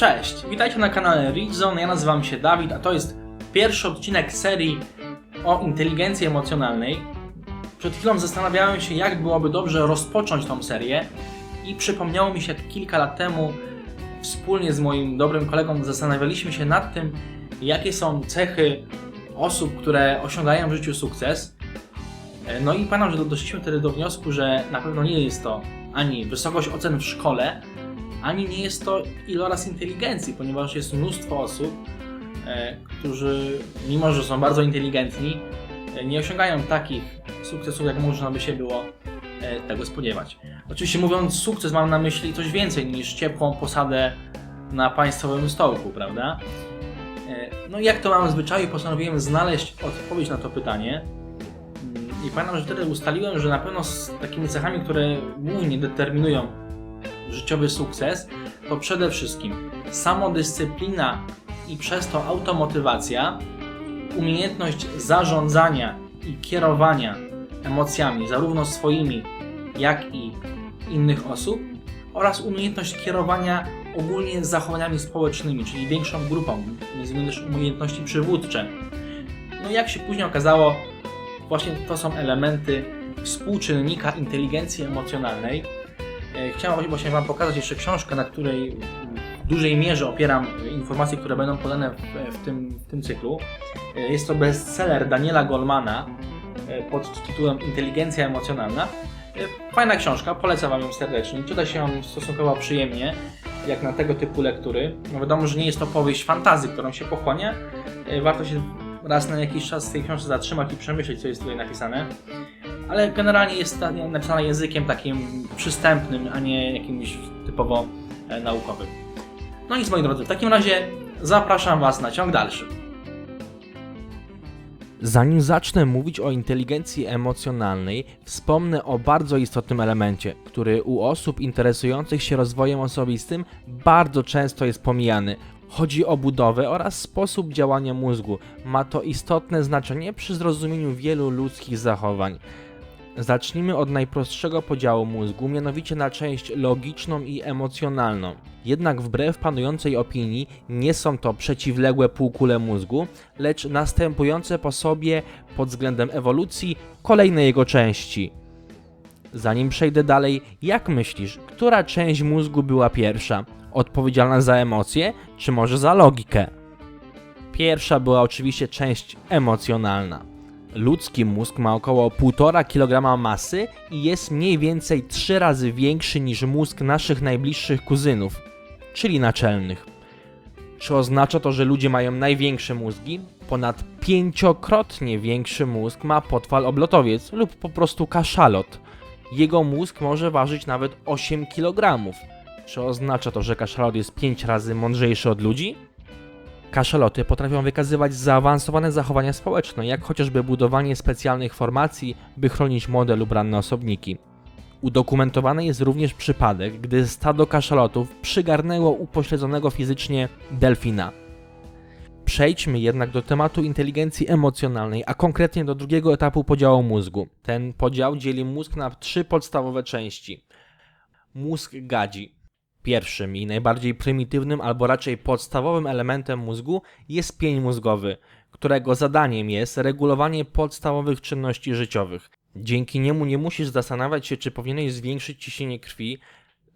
Cześć, witajcie na kanale Rizon, ja nazywam się Dawid, a to jest pierwszy odcinek serii o inteligencji emocjonalnej. Przed chwilą zastanawiałem się, jak byłoby dobrze rozpocząć tą serię i przypomniało mi się kilka lat temu, wspólnie z moim dobrym kolegą zastanawialiśmy się nad tym, jakie są cechy osób, które osiągają w życiu sukces. No i pamiętam, że doszliśmy wtedy do wniosku, że na pewno nie jest to ani wysokość ocen w szkole, ani nie jest to iloraz inteligencji, ponieważ jest mnóstwo osób, e, którzy, mimo że są bardzo inteligentni, e, nie osiągają takich sukcesów, jak można by się było e, tego spodziewać. Oczywiście mówiąc sukces, mam na myśli coś więcej niż ciepłą posadę na państwowym stołku, prawda? E, No jak to mam w zwyczaju, postanowiłem znaleźć odpowiedź na to pytanie. Mm, I pamiętam, że wtedy ustaliłem, że na pewno z takimi cechami, które głównie determinują życiowy sukces, to przede wszystkim samodyscyplina i przez to automotywacja, umiejętność zarządzania i kierowania emocjami, zarówno swoimi, jak i innych osób, oraz umiejętność kierowania ogólnie zachowaniami społecznymi, czyli większą grupą, innymi też umiejętności przywódcze. No jak się później okazało, właśnie to są elementy współczynnika inteligencji emocjonalnej, Chciałem właśnie Wam pokazać jeszcze książkę, na której w dużej mierze opieram informacje, które będą podane w, w, tym, w tym cyklu. E, Jest to bestseller Daniela Goldmana e, pod tytułem Inteligencja emocjonalna. E, Fajna książka, polecam Wam ją serdecznie. Czyta się ją stosunkowo przyjemnie, jak na tego typu lektury. No wiadomo, że nie jest to powieść fantazy, którą się pochłania. E, Warto się raz na jakiś czas w tej książce zatrzymać i przemyśleć, co jest tutaj napisane ale generalnie jest ta- napisana językiem takim przystępnym, a nie jakimś typowo e, naukowym. No nic moi drodzy, w takim razie zapraszam Was na ciąg dalszy. Zanim zacznę mówić o inteligencji emocjonalnej, wspomnę o bardzo istotnym elemencie, który u osób interesujących się rozwojem osobistym bardzo często jest pomijany. Chodzi o budowę oraz sposób działania mózgu. Ma to istotne znaczenie przy zrozumieniu wielu ludzkich zachowań. Zacznijmy od najprostszego podziału mózgu, mianowicie na część logiczną i emocjonalną. Jednak wbrew panującej opinii nie są to przeciwległe półkule mózgu, lecz następujące po sobie pod względem ewolucji kolejne jego części. Zanim przejdę dalej, jak myślisz, która część mózgu była pierwsza? Odpowiedzialna za emocje, czy może za logikę? Pierwsza była oczywiście część emocjonalna. Ludzki mózg ma około 1,5 kg masy i jest mniej więcej 3 razy większy niż mózg naszych najbliższych kuzynów, czyli naczelnych. Czy oznacza to, że ludzie mają największe mózgi? Ponad pięciokrotnie większy mózg ma potwal oblotowiec lub po prostu kaszalot. Jego mózg może ważyć nawet 8 kg. Czy oznacza to, że kaszalot jest 5 razy mądrzejszy od ludzi? Kaszaloty potrafią wykazywać zaawansowane zachowania społeczne, jak chociażby budowanie specjalnych formacji, by chronić młode lub ranne osobniki. Udokumentowany jest również przypadek, gdy stado kaszalotów przygarnęło upośledzonego fizycznie delfina. Przejdźmy jednak do tematu inteligencji emocjonalnej, a konkretnie do drugiego etapu podziału mózgu. Ten podział dzieli mózg na trzy podstawowe części. Mózg gadzi. Pierwszym i najbardziej prymitywnym, albo raczej podstawowym elementem mózgu jest pień mózgowy, którego zadaniem jest regulowanie podstawowych czynności życiowych. Dzięki niemu nie musisz zastanawiać się, czy powinieneś zwiększyć ciśnienie krwi,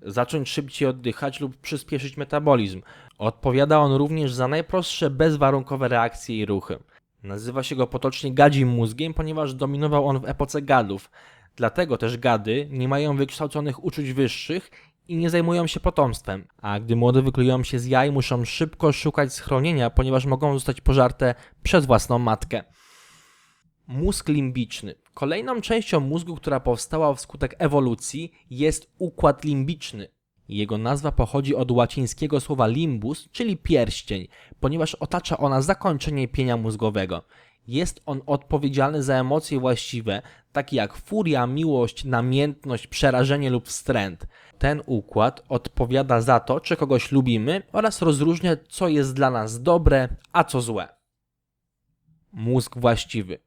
zacząć szybciej oddychać lub przyspieszyć metabolizm. Odpowiada on również za najprostsze bezwarunkowe reakcje i ruchy. Nazywa się go potocznie gadzim mózgiem, ponieważ dominował on w epoce gadów. Dlatego też gady nie mają wykształconych uczuć wyższych i nie zajmują się potomstwem, a gdy młode wyklują się z jaj, muszą szybko szukać schronienia, ponieważ mogą zostać pożarte przez własną matkę. Mózg limbiczny. Kolejną częścią mózgu, która powstała wskutek ewolucji, jest układ limbiczny. Jego nazwa pochodzi od łacińskiego słowa limbus, czyli pierścień, ponieważ otacza ona zakończenie pienia mózgowego. Jest on odpowiedzialny za emocje właściwe, takie jak furia, miłość, namiętność, przerażenie lub wstręt. Ten układ odpowiada za to, czy kogoś lubimy oraz rozróżnia, co jest dla nas dobre, a co złe. Mózg właściwy.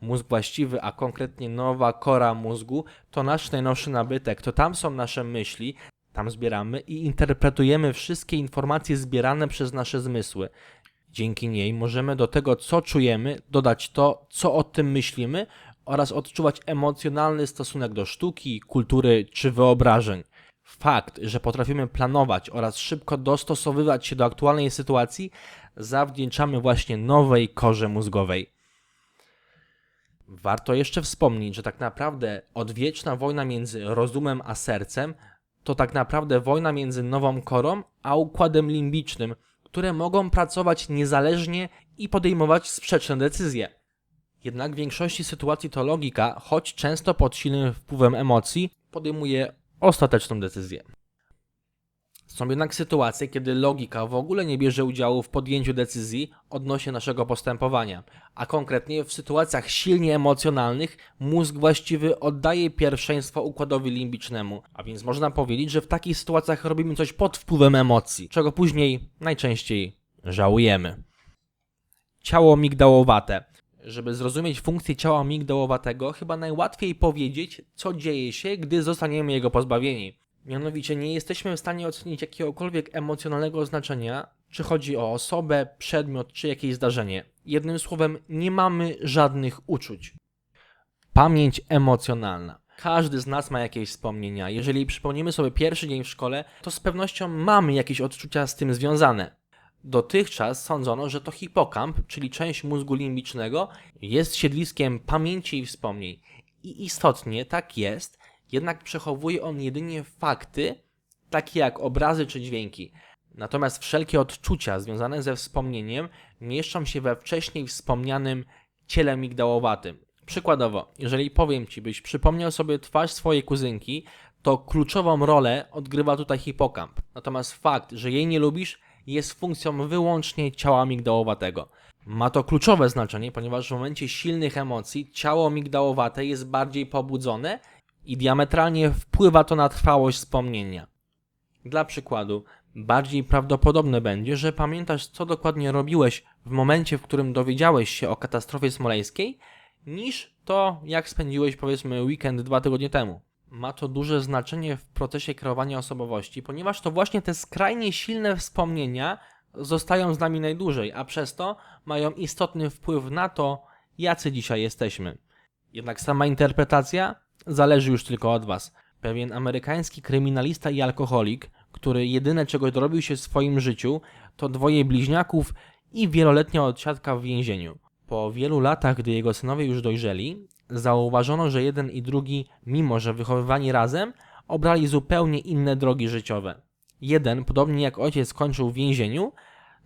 Mózg właściwy, a konkretnie nowa kora mózgu, to nasz najnowszy nabytek. To tam są nasze myśli, Tam zbieramy i interpretujemy wszystkie informacje zbierane przez nasze zmysły. Dzięki niej możemy do tego, co czujemy, dodać to, co o tym myślimy oraz odczuwać emocjonalny stosunek do sztuki, kultury czy wyobrażeń. Fakt, że potrafimy planować oraz szybko dostosowywać się do aktualnej sytuacji, zawdzięczamy właśnie nowej korze mózgowej. Warto jeszcze wspomnieć, że tak naprawdę odwieczna wojna między rozumem a sercem to tak naprawdę wojna między nową korą a układem limbicznym, które mogą pracować niezależnie i podejmować sprzeczne decyzje. Jednak w większości sytuacji to logika, choć często pod silnym wpływem emocji, podejmuje ostateczną decyzję. Są jednak sytuacje, kiedy logika w ogóle nie bierze udziału w podjęciu decyzji odnośnie naszego postępowania, a konkretnie w sytuacjach silnie emocjonalnych mózg właściwy oddaje pierwszeństwo układowi limbicznemu, a więc można powiedzieć, że w takich sytuacjach robimy coś pod wpływem emocji, czego później najczęściej żałujemy. Ciało migdałowate. Żeby zrozumieć funkcję ciała migdałowatego, chyba najłatwiej powiedzieć, co dzieje się, gdy zostaniemy jego pozbawieni. Mianowicie nie jesteśmy w stanie ocenić jakiegokolwiek emocjonalnego znaczenia, czy chodzi o osobę, przedmiot, czy jakieś zdarzenie. Jednym słowem, nie mamy żadnych uczuć. Pamięć emocjonalna. Każdy z nas ma jakieś wspomnienia. Jeżeli przypomnimy sobie pierwszy dzień w szkole, to z pewnością mamy jakieś odczucia z tym związane. Dotychczas sądzono, że to hipokamp, czyli część mózgu limbicznego, jest siedliskiem pamięci i wspomnień. I istotnie tak jest, jednak przechowuje on jedynie fakty, takie jak obrazy czy dźwięki. Natomiast wszelkie odczucia związane ze wspomnieniem mieszczą się we wcześniej wspomnianym ciele migdałowatym. Przykładowo, jeżeli powiem Ci, byś przypomniał sobie twarz swojej kuzynki, to kluczową rolę odgrywa tutaj hipokamp. Natomiast fakt, że jej nie lubisz, jest funkcją wyłącznie ciała migdałowatego. Ma to kluczowe znaczenie, ponieważ w momencie silnych emocji ciało migdałowate jest bardziej pobudzone i diametralnie wpływa to na trwałość wspomnienia. Dla przykładu, bardziej prawdopodobne będzie, że pamiętasz, co dokładnie robiłeś w momencie, w którym dowiedziałeś się o katastrofie smoleńskiej, niż to, jak spędziłeś powiedzmy weekend dwa tygodnie temu. Ma to duże znaczenie w procesie kreowania osobowości, ponieważ to właśnie te skrajnie silne wspomnienia zostają z nami najdłużej, a przez to mają istotny wpływ na to, jacy dzisiaj jesteśmy. Jednak sama interpretacja zależy już tylko od Was. Pewien amerykański kryminalista i alkoholik, który jedyne czego dorobił się w swoim życiu, to dwoje bliźniaków i wieloletnia odsiadka w więzieniu. Po wielu latach, gdy jego synowie już dojrzeli, zauważono, że jeden i drugi, mimo że wychowywani razem, obrali zupełnie inne drogi życiowe. Jeden, podobnie jak ojciec, skończył w więzieniu,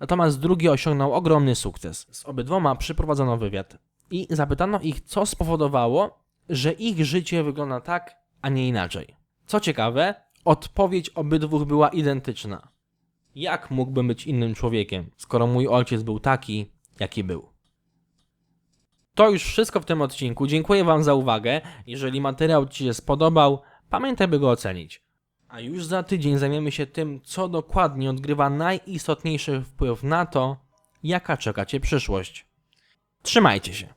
natomiast drugi osiągnął ogromny sukces. Z obydwoma przeprowadzono wywiad i zapytano ich, co spowodowało, że ich życie wygląda tak, a nie inaczej. Co ciekawe, odpowiedź obydwóch była identyczna. Jak mógłbym być innym człowiekiem, skoro mój ojciec był taki, jaki był? To już wszystko w tym odcinku. Dziękuję Wam za uwagę. Jeżeli materiał Ci się spodobał, pamiętaj, by go ocenić. A już za tydzień zajmiemy się tym, co dokładnie odgrywa najistotniejszy wpływ na to, jaka czeka Cię przyszłość. Trzymajcie się.